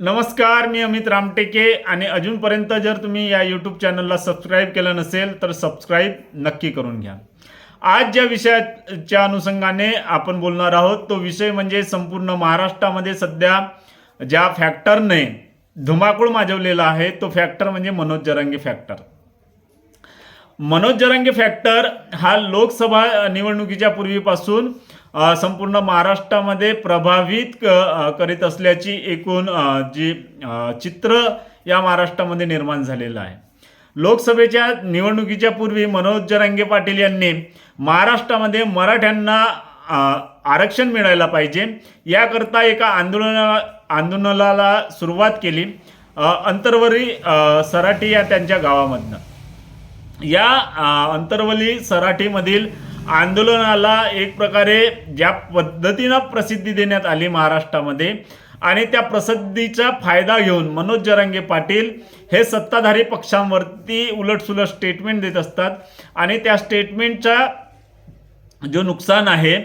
नमस्कार मी अमित रामटेके आणि अजूनपर्यंत जर तुम्ही या यूट्यूब चॅनलला सबस्क्राईब केलं नसेल तर सबस्क्राईब नक्की करून घ्या. आज ज्या विषयाच्या अनुषंगाने आपण बोलणार आहोत तो विषय म्हणजे संपूर्ण महाराष्ट्रामध्ये सध्या ज्या फॅक्टरने धुमाकूळ माजवलेला आहे तो फॅक्टर म्हणजे मनोज जरांगे फॅक्टर मनोज जरांगे फॅक्टर हा लोकसभा निवडणुकीच्या पूर्वीपासून संपूर्ण महाराष्ट्रामध्ये प्रभावित क- करीत असल्याची एकूण जी चित्र या महाराष्ट्रामध्ये निर्माण झालेलं आहे. लोकसभेच्या निवडणुकीच्या पूर्वी मनोज जरांगे पाटील यांनी महाराष्ट्रामध्ये मराठ्यांना आरक्षण मिळायला पाहिजे याकरता एका आंदोलना आंदोलनाला सुरुवात केली अंतर्वली अंतर्वरी या त्यांच्या गावामधनं. या अंतर्वली सराठीमधील आंदोलनाला एक प्रकारे ज्या पद्धतीनं प्रसिद्धी देण्यात आली महाराष्ट्रामध्ये आणि त्या प्रसिद्धीचा फायदा घेऊन मनोज जरांगे पाटील हे सत्ताधारी पक्षांवरती उलटसुलट स्टेटमेंट देत असतात. आणि त्या स्टेटमेंटचा जो नुकसान आहे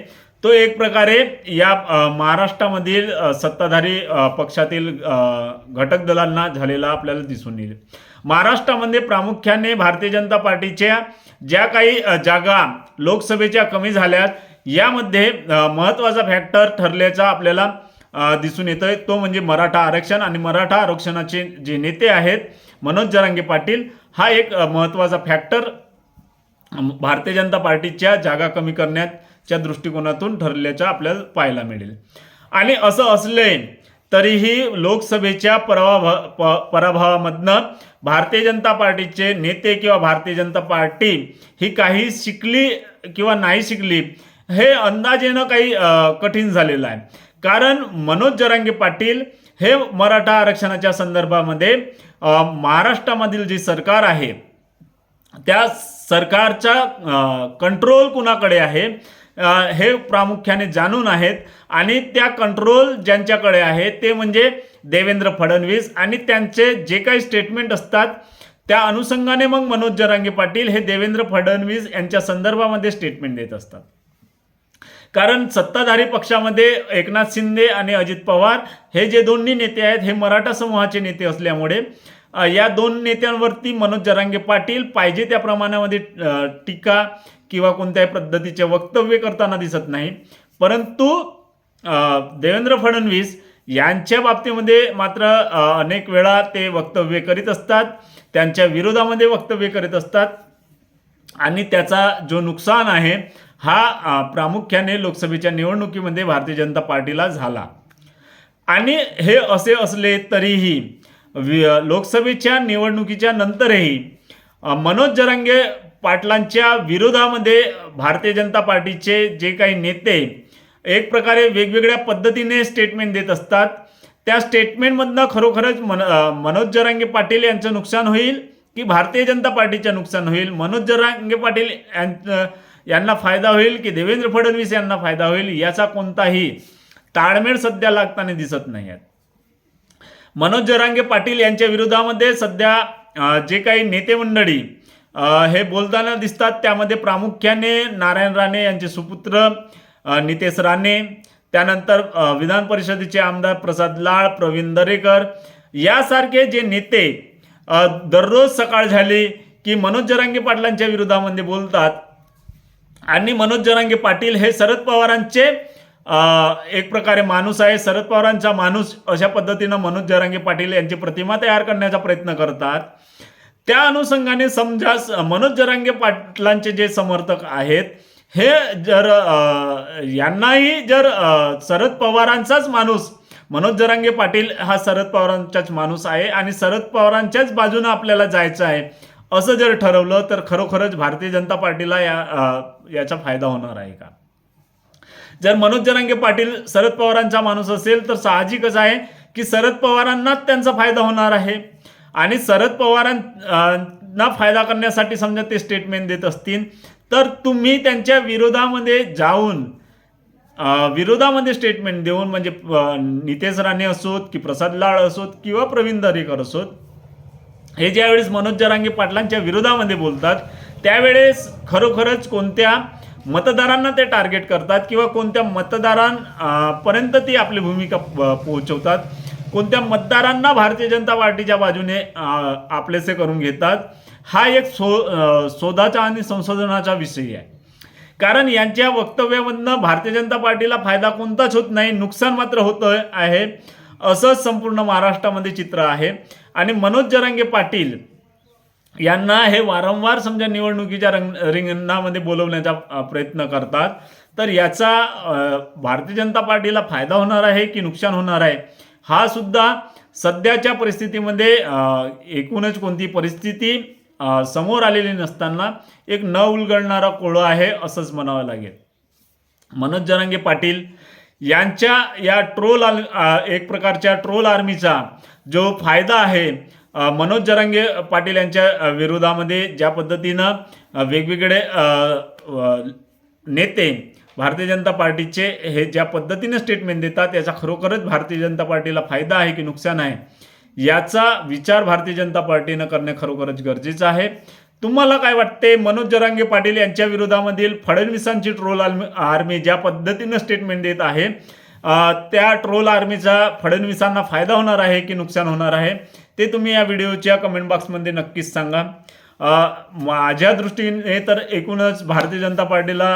तो एक प्रकारे या महाराष्ट्रामधील सत्ताधारी पक्षातील घटक दलांना झालेला आपल्याला दिसून येईल. महाराष्ट्रामध्ये प्रामुख्याने भारतीय जनता पार्टीच्या ज्या काही जागा लोकसभेच्या कमी झाल्यात यामध्ये महत्त्वाचा फॅक्टर ठरल्याचा आपल्याला दिसून दिसून येतोय. तो म्हणजे मराठा आरक्षण आणि मराठा आरक्षणाचे जे नेते आहेत मनोज जरांगे पाटील हा एक महत्त्वाचा फॅक्टर भारतीय जनता पार्टीच्या जागा कमी करण्याच्या दृष्टिकोनातून ठरल्याचं आपल्याला पाहायला मिळेल. आणि असं असले तरीही लोकसभेच्या पराभव प- पराभवामधनं भारतीय जनता पार्टीचे नेते किंवा भारतीय जनता पार्टी ही काही शिकली किंवा नाही शिकली हे अंदाजेनं काही कठीण झालेलं आहे. कारण मनोज जरांगे पाटील हे मराठा आरक्षणाच्या संदर्भामध्ये महाराष्ट्रामधील जे सरकार आहे त्या सरकारचा कंट्रोल कुणाकडे आहे? हे प्रामुख्याने जाणून आहेत. आणि त्या कंट्रोल ज्यांच्याकडे आहे ते म्हणजे देवेंद्र फडणवीस आणि त्यांचे जे काही स्टेटमेंट असतात त्या अनुषंगाने मग मनोज जरांगे पाटील हे देवेंद्र फडणवीस यांच्या संदर्भामध्ये स्टेटमेंट देत असतात. कारण सत्ताधारी पक्षामध्ये एकनाथ शिंदे आणि अजित पवार हे जे दोन्ही नेते आहेत हे मराठा समूहाचे नेते असल्यामुळे या दोन नेत्यांवरती मनोज जरांगे पाटील पाहिजे त्या प्रमाणामध्ये टीका किंवा कोणत्याही पद्धतीचे वक्तव्य करताना दिसत नाही. परंतु देवेंद्र फडणवीस यांच्या बाबतीमध्ये मात्र अनेक वेळा ते वक्तव्य करीत असतात. त्यांच्या विरोधामध्ये वक्तव्य करीत असतात. आणि त्याचा जो नुकसान आहे हा प्रामुख्याने लोकसभेच्या निवडणुकीमध्ये भारतीय जनता पार्टीला झाला. आणि हे असे असले तरीही वि- लोकसभेच्या निवडणुकीच्या नंतरही मनोज जरांगे पाटलांच्या विरोधामध्ये भारतीय जनता पार्टीचे जे काही नेते एक प्रकारे वेगवेगळ्या पद्धतीने स्टेटमेंट देत असतात. त्या स्टेटमेंटमधनं खरोखरच मन मनोज जरांगे पाटील यांचं नुकसान होईल की भारतीय जनता पार्टीचं नुकसान होईल? मनोज जरांगे पाटील यां यांना फायदा होईल की देवेंद्र फडणवीस यांना फायदा होईल? याचा कोणताही ताळमेळ सध्या लागताना दिसत नाही आहेत मनोज जरांगे पाटील यांच्या विरोधामध्ये सध्या जे काही नेते मंडळी हे बोलताना दिसतात. त्यामध्ये प्रामुख्याने नारायण राणे यांचे सुपुत्र नितेश राणे. त्यानंतर विधान परिषदेचे आमदार प्रसाद लाळ प्रवीण दरेकर. यासारखे जे नेते दररोज सकाळ झाली की मनोज जरांगे पाटलांच्या विरोधामध्ये बोलतात. आणि मनोज जरांगे पाटील हे शरद पवारांचे एक प्रकारे माणूस आहे. शरद पवारांचा माणूस अशा पद्धतीनं मनोज जरांगे पाटील यांची प्रतिमा तयार करण्याचा प्रयत्न करतात. त्या अनुषंगाने समजा मनोज जरांगे पाटलांचे जे समर्थक आहेत हे जर यांनाही जर शरद पवारांचाच माणूस मनोज जरांगे पाटील हा शरद पवारांचाच माणूस आहे आणि शरद पवारांच्याच बाजूनं आपल्याला जायचं आहे असं जर ठरवलं तर खरोखरच भारतीय जनता पार्टीला या याचा फायदा होणार आहे का? जर मनोज जरांगे पाटील शरद पवारांचा माणूस असेल तर साहजिकच आहे की शरद पवारांनाच त्यांचा फायदा होणार आहे. आणि शरद पवारांना फायदा करण्यासाठी समजा ते स्टेटमेंट देत असतील तर तुम्ही त्यांच्या विरोधामध्ये जाऊन विरोधामध्ये स्टेटमेंट देऊन म्हणजे नितेश राणे असोत की प्रसाद लाड असोत किंवा प्रवीण दरेकर असोत हे ज्यावेळेस मनोज जरांगे पाटलांच्या विरोधामध्ये बोलतात त्यावेळेस खरोखरच कोणत्या मतदारांना ते टार्गेट करतात किंवा कोणत्या मतदारांपर्यंत ती आपली भूमिका प- पोहोचवतात कोणत्या मतदारांना भारतीय जनता पार्टीच्या बाजूने आपलेसे करून घेतात? हा एक सो शोधाचा आणि संशोधनाचा विषय आहे. कारण यांच्या वक्तव्यामधनं भारतीय जनता पार्टीला फायदा कोणताच होत नाही नुकसान मात्र होतं आहे. असंच संपूर्ण महाराष्ट्रामध्ये चित्र आहे. आणि मनोज जरांगे पाटील यांना हे वारंवार समजा निवडणुकीच्या रंग रिंगणामध्ये बोलवण्याचा प्रयत्न करतात. तर याचा भारतीय जनता पार्टीला फायदा होणार आहे की नुकसान होणार आहे? हा सुद्धा सध्याच्या परिस्थितीमध्ये एकूणच कोणती परिस्थिती समोर आलेली नसताना एक न उलगडणारा कोळं आहे असंच म्हणावं लागेल. मनोज जरांगे पाटील यांच्या या ट्रोल आ, एक प्रकारच्या ट्रोल आर्मीचा जो फायदा आहे मनोज जरांगे पाटील यांच्या विरोधामध्ये ज्या पद्धतीनं वेगवेगळे नेते भारतीय जनता पार्टीचे हे ज्या पद्धतीने स्टेटमेंट देतात याचा खरोखरच भारतीय जनता पार्टीला फायदा आहे की नुकसान आहे? याचा विचार भारतीय जनता पार्टीनं करणे खरोखरच गरजेचं आहे. तुम्हाला काय वाटते? मनोज जरांगे पाटील यांच्या विरोधामधील फडणवीसांची ट्रोल आर्मी आर्मी ज्या पद्धतीनं स्टेटमेंट देत आहे त्या ट्रोल आर्मीचा फडणवीसांना फायदा होणार आहे की नुकसान होणार आहे? ते तुम्ही या व्हिडिओच्या कमेंट बॉक्समध्ये नक्कीच सांगा. माझ्या दृष्टीने तर एकूणच भारतीय जनता पार्टीला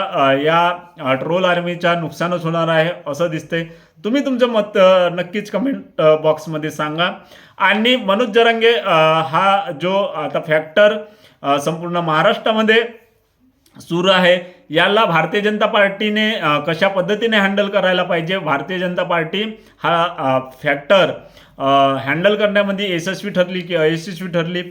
या ट्रोल आर्मीच्या नुकसानच होणार आहे असं दिसतंय. तुम्ही तुमचं मत नक्कीच कमेंट बॉक्समध्ये सांगा. आणि मनोज जरांगे हा जो आता फॅक्टर संपूर्ण महाराष्ट्रामध्ये सुरू आहे याला भारतीय जनता पार्टीने कशा पद्धतीने हँडल करायला पाहिजे? भारतीय जनता पार्टी हा फॅक्टर हँडल करण्यामध्ये यशस्वी ठरली की अयशस्वी ठरली?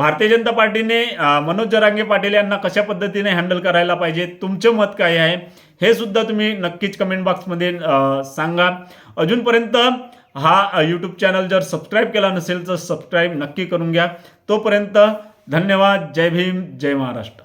भारतीय जनता पार्टीने मनोज जरांगे पाटील यांना कशा पद्धतीने हँडल करायला पाहिजे तुमचं मत काय आहे हे सुद्धा तुम्ही नक्कीच कमेंट बॉक्समध्ये सांगा. अजूनपर्यंत हा यूट्यूब चॅनल जर सबस्क्राईब केला नसेल तर सबस्क्राईब नक्की करून घ्या. तोपर्यंत धन्यवाद. जय भीम जय महाराष्ट्र.